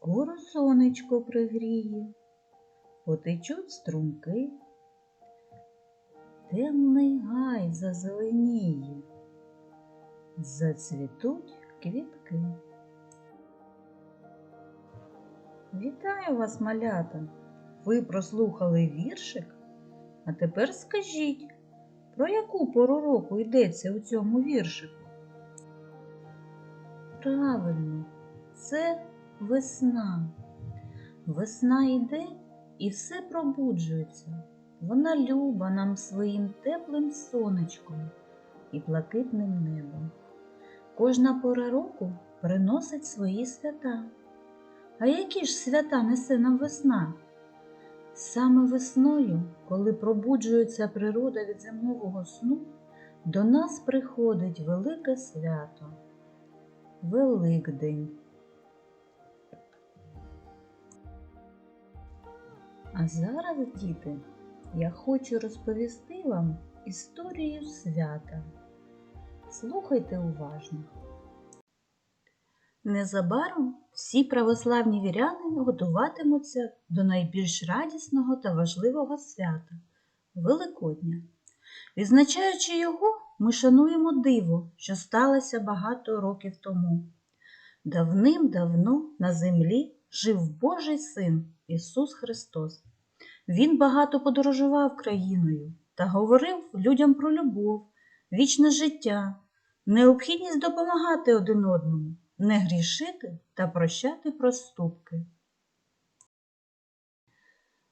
Скоро сонечко пригріє, потечуть струмки, темний гай зазеленіє, зацвітуть квітки. Вітаю вас, малята! Ви прослухали віршик? А тепер скажіть, про яку пору року йдеться у цьому віршику? Правильно, це весна. Весна йде і все пробуджується. Вона люба нам своїм теплим сонечком і блакитним небом. Кожна пора року приносить свої свята. А які ж свята несе нам весна? Саме весною, коли пробуджується природа від зимового сну, до нас приходить велике свято Великдень. А зараз, діти, я хочу розповісти вам історію свята. Слухайте уважно. Незабаром всі православні віряни готуватимуться до найбільш радісного та важливого свята Великодня. Відзначаючи його, ми шануємо диво, що сталося багато років тому. Давним-давно на землі жив Божий син Ісус Христос. Він багато подорожував країною та говорив людям про любов, вічне життя, необхідність допомагати один одному, не грішити та прощати проступки.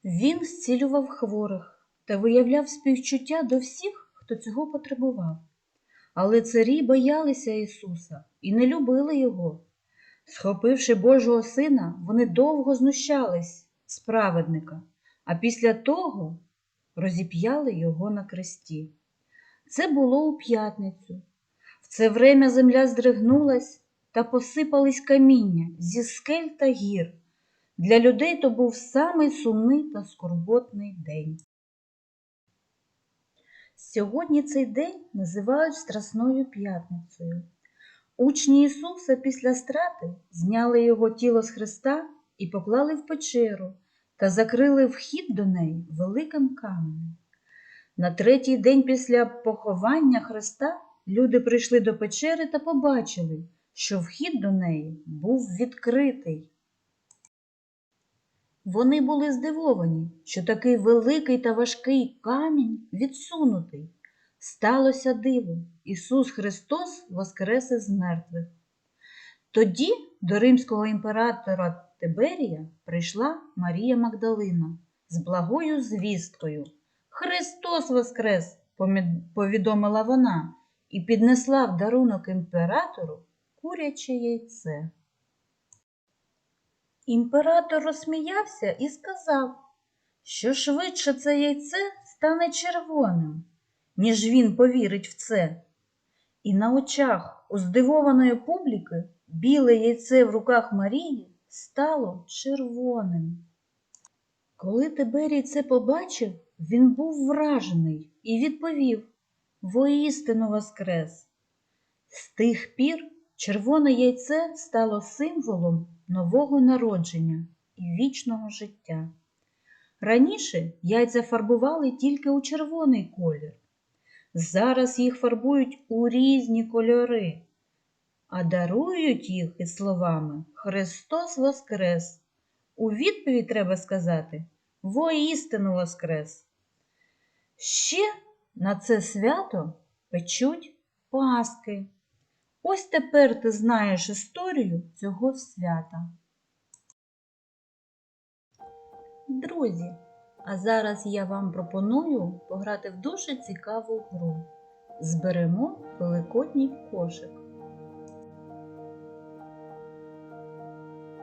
Він зцілював хворих та виявляв співчуття до всіх, хто цього потребував. Але царі боялися Ісуса і не любили Його. Схопивши Божого Сина, вони довго знущались з праведника, а після того розіп'яли його на кресті. Це було у п'ятницю. В це время земля здригнулась та посипались каміння зі скель та гір. Для людей то був самий сумний та скорботний день. Сьогодні цей день називають Страсною п'ятницею. Учні Ісуса після страти зняли його тіло з Христа і поклали в печеру та закрили вхід до неї великим каменем. На третій день після поховання Христа люди прийшли до печери та побачили, що вхід до неї був відкритий. Вони були здивовані, що такий великий та важкий камінь відсунутий. Сталося диво. Ісус Христос воскрес із мертвих. Тоді до римського імператора Тиберія прийшла Марія Магдалина з благою звісткою. Христос воскрес, повідомила вона, і піднесла в дарунок імператору куряче яйце. Імператор розсміявся і сказав, що швидше це яйце стане червоним, ніж він повірить в це. І на очах у здивованої публіки біле яйце в руках Марії стало червоним. Коли Тиберій це побачив, він був вражений і відповів воістину воскрес. З тих пір червоне яйце стало символом нового народження і вічного життя. Раніше яйця фарбували тільки у червоний колір. Зараз їх фарбують у різні кольори, а дарують їх із словами Христос Воскрес. У відповідь треба сказати Воістину Воскрес. Ще на це свято печуть паски. Ось тепер ти знаєш історію цього свята. Друзі, а зараз я вам пропоную пограти в дуже цікаву гру. Зберемо великодній кошик.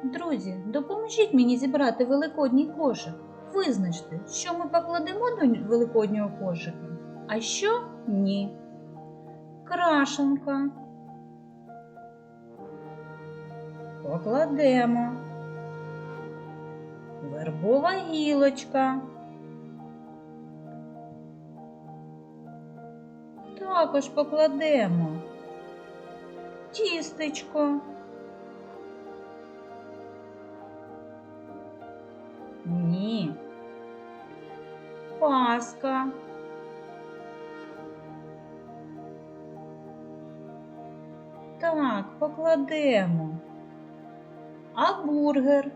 Друзі, допоможіть мені зібрати великодній кошик. Визначте, що ми покладемо до великоднього кошика, а що ні. Крашенка. Покладемо. Вербова гілочка. Також покладемо тістечко. Паска. Так, покладемо. А бургер?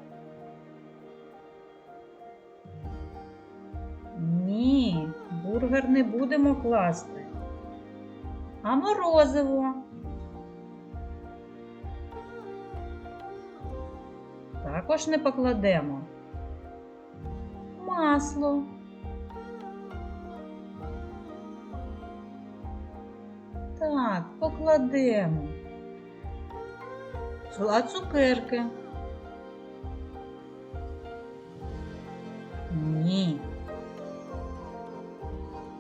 Ні, бургер не будемо класти. А морозиво? Також не покладемо. Масло. Так, покладемо. Цу- цукерки? Ні.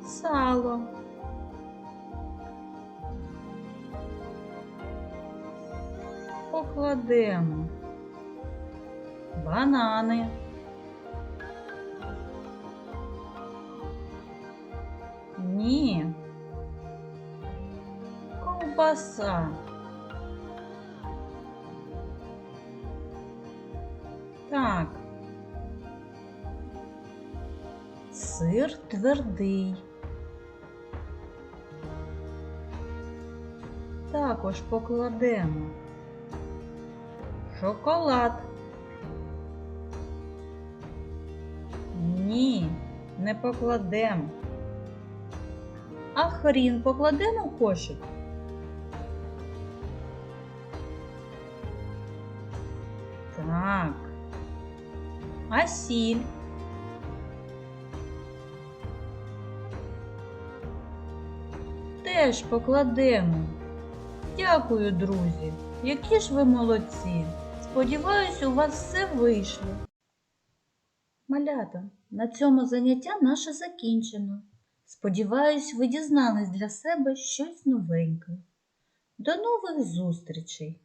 Сало. Покладемо. Банани. Ковбаса. Так. Сир твердий. Також покладемо. Шоколад. Ні, не покладемо. А хрін покладемо в кошик? А? Теж покладемо. Дякую, друзі. Які ж ви молодці. Сподіваюсь, у вас все вийшло. Малята, на цьому заняття наше закінчено. Сподіваюсь, ви дізнались для себе щось новеньке. До нових зустрічей!